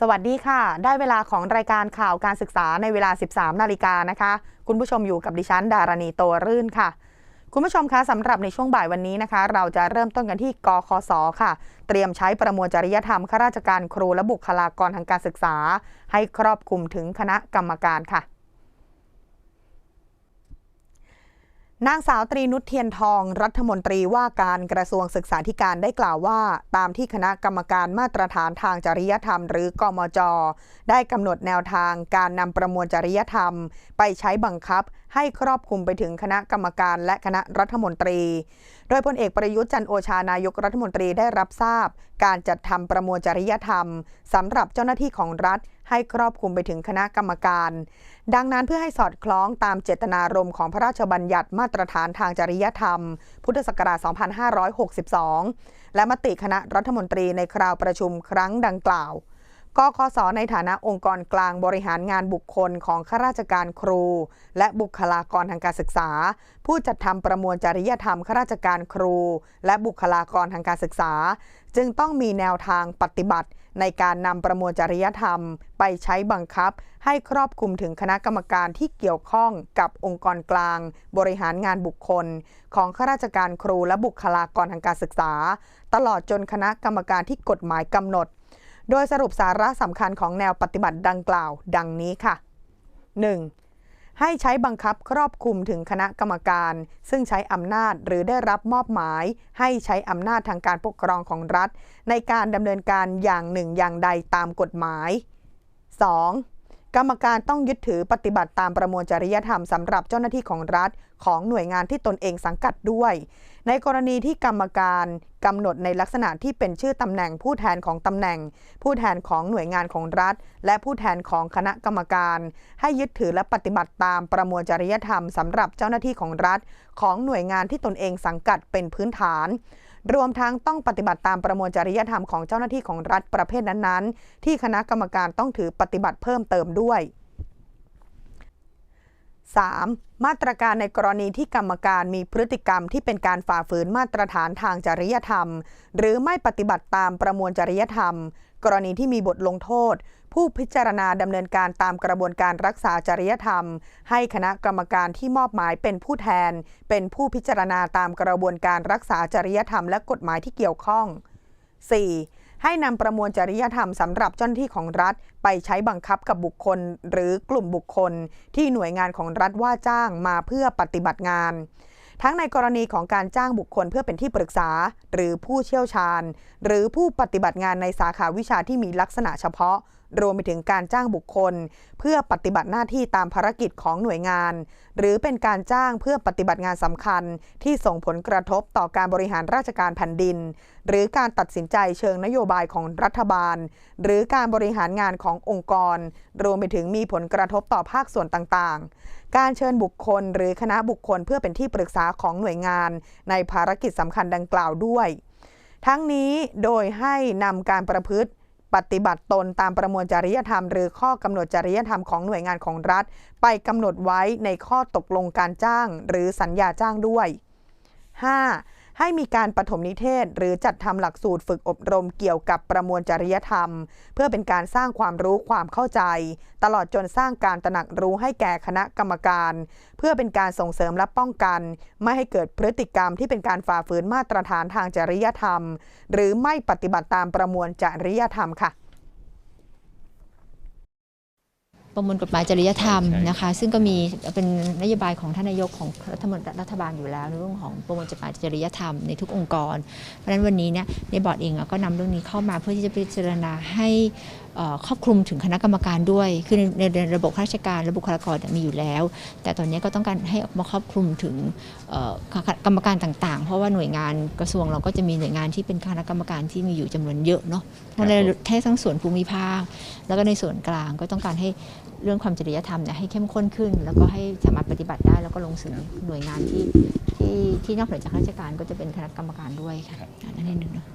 สวัสดีค่ะ ได้เวลาของรายการข่าวการศึกษาในเวลา 13 นาฬิกานะคะ คุณผู้ชมอยู่กับดิฉัน ดารณีโตรื่นค่ะ คุณผู้ชมคะสำหรับในช่วงบ่ายวันนี้นะคะ เราจะเริ่มต้นกันที่กคสค่ะ เตรียมใช้ประมวลจริยธรรมข้าราชการครูและบุคลากรทางการศึกษา ให้ครอบคลุมถึงคณะกรรมการค่ะ นางสาวตรีนุชเทียนทอง รัฐมนตรีว่าการกระทรวงศึกษาธิการได้กล่าวว่า ตามที่คณะกรรมการมาตรฐานทางจริยธรรม หรือกมจ ได้กำหนดแนวทางการนำประมวลจริยธรรม ไปใช้บังคับ ให้ครอบคลุมไปถึงคณะกรรมการและคณะรัฐมนตรี โดยพลเอกประยุทธ์จันโอชานายกรัฐมนตรีได้รับทราบ การจัดทำประมวลจริยธรรมสำหรับเจ้าหน้าที่ของรัฐ ให้ครอบคลุมไปถึงคณะกรรมการ ดังนั้นเพื่อให้สอดคล้องตามเจตนารมณ์ของพระราชบัญญัติมาตรฐานทางจริยธรรม พุทธศักราช 2562 และมติคณะรัฐมนตรีในคราวประชุมครั้งดังกล่าว กคสในฐานะองค์กรกลางบริหารงานบุคคลของข้าราชการครู และบุคลากรทางการศึกษา ผู้จัดทำประมวลจริยธรรมข้าราชการครู และบุคลากรทางการศึกษา จึงต้องมีแนวทางปฏิบัติ ในการนำประมวลจริยธรรม ไปใช้บังคับ ให้ครอบคลุมถึงคณะกรรมการที่เกี่ยวข้องกับองค์กรกลาง บริหารงานบุคคล ของข้าราชการครูและบุคลากรทางการศึกษา ตลอดจนคณะกรรมการที่กฎหมายกำหนด โดยสรุปสาระสำคัญของแนวปฏิบัติดังกล่าว ดังนี้ค่ะ 1. ให้ใช้บังคับครอบคลุมถึงคณะกรรมการ ซึ่งใช้อำนาจหรือได้รับมอบหมาย ให้ใช้อำนาจทางการปกครองของรัฐ ในการดำเนินการอย่างหนึ่งอย่างใดตามกฎหมาย 2. กรรมการต้องยึดถือปฏิบัติตามประมวลจริยธรรมสำหรับเจ้าหน้าที่ของรัฐ ของหน่วยงานที่ตนเองสังกัดด้วย ในกรณีที่กรรมการกำหนดในลักษณะที่เป็นชื่อตำแหน่งผู้แทนของตำแหน่ง ผู้แทนของหน่วยงานของรัฐ และผู้แทนของคณะกรรมการ ให้ยึดถือและปฏิบัติตามประมวลจริยธรรมสำหรับเจ้าหน้าที่ของรัฐ ของหน่วยงานที่ตนเองสังกัดเป็นพื้นฐาน รวมทั้งต้องปฏิบัติตามประมวลจริยธรรมของเจ้าหน้าที่ของรัฐประเภทนั้นๆ ที่คณะกรรมการต้องถือปฏิบัติเพิ่มเติมด้วย 3. มาตรการในกรณีที่กรรมการมีพฤติกรรมที่เป็นการฝ่าฝืนมาตรฐานทางจริยธรรม หรือไม่ปฏิบัติตามประมวลจริยธรรม กรณีที่มีบทลงโทษ ผู้พิจารณาดำเนินการตามกระบวนการรักษาจริยธรรม ให้คณะกรรมการที่มอบหมายเป็นผู้แทน เป็นผู้พิจารณาตามกระบวนการรักษาจริยธรรมและกฎหมายที่เกี่ยวข้อง 4. ให้นำประมวลจริยธรรมสำหรับเจ้าหน้าที่ของรัฐ ไปใช้บังคับกับบุคคล หรือกลุ่มบุคคล ที่หน่วยงานของรัฐว่าจ้างมาเพื่อปฏิบัติงาน ทั้งในกรณีของการจ้างบุคคลเพื่อเป็นที่ปรึกษา หรือผู้เชี่ยวชาญ หรือผู้ปฏิบัติงานในสาขาวิชาที่มีลักษณะเฉพาะ รวมไปถึงการจ้างบุคคล เพื่อปฏิบัติหน้าที่ตามภารกิจของหน่วยงาน หรือเป็นการจ้างเพื่อปฏิบัติงานสำคัญ ที่ส่งผลกระทบต่อการบริหารราชการแผ่นดิน หรือการตัดสินใจเชิงนโยบายของรัฐบาล หรือการบริหารงานขององค์กร รวมไปถึงมีผลกระทบต่อภาคส่วนต่างๆ การเชิญบุคคล หรือคณะบุคคลเพื่อเป็นที่ปรึกษาของหน่วยงาน ในภารกิจสำคัญดังกล่าวด้วย ทั้งนี้โดยให้นำการประพฤติ ปฏิบัติตนตามประมวลจริยธรรม หรือข้อกำหนดจริยธรรมของหน่วยงานของรัฐ ไปกำหนดไว้ในข้อตกลงการจ้าง หรือสัญญาจ้างด้วย 5. ให้มีการปฐมนิเทศ หรือจัดทำหลักสูตรฝึกอบรมเกี่ยวกับประมวลจริยธรรม เพื่อเป็นการสร้างความรู้ความเข้าใจ ตลอดจนสร้างการตระหนักรู้ให้แก่คณะกรรมการ เพื่อเป็นการส่งเสริมและป้องกัน ไม่ให้เกิดพฤติกรรมที่เป็นการฝ่าฝืนมาตรฐานทางจริยธรรม หรือไม่ปฏิบัติตามประมวลจริยธรรมค่ะ ประมวลกฎหมายจริยธรรมนะคะ ซึ่งก็มีเป็นนโยบายของท่านนายกของรัฐมนตรีรัฐบาลอยู่แล้วในเรื่องของประมวลกฎหมายจริยธรรมในทุกองค์กร เพราะฉะนั้นวันนี้เนี่ยในบอร์ดเองอะก็นำเรื่องนี้เข้ามาเพื่อที่จะพิจารณาให้เอ่อ ครอบคลุมถึงคณะกรรมการด้วย คือในในระบบข้าราชการและบุคลากรเนี่ยมีอยู่แล้ว แต่ตอนนี้ก็ต้องการให้มาครอบคลุมถึงเอ่อกรรมการต่าง ๆ เพราะว่าหน่วยงานกระทรวงเราก็จะมีหน่วยงานที่เป็นคณะกรรมการที่มีอยู่จำนวนเยอะเนาะเพราะในแค่ทั้งส่วนภูมิภาค แล้วก็ในส่วนกลางก็ต้องการให้เรื่องความจริยธรรมเนี่ยให้เข้มข้นขึ้น แล้วก็ให้สามารถปฏิบัติได้แล้วก็ลงสู่หน่วยงานที่ที่ที่นอกเหนือจากข้าราชการก็จะเป็นคณะกรรมการด้วยค่ะอันนั่นเองเนาะ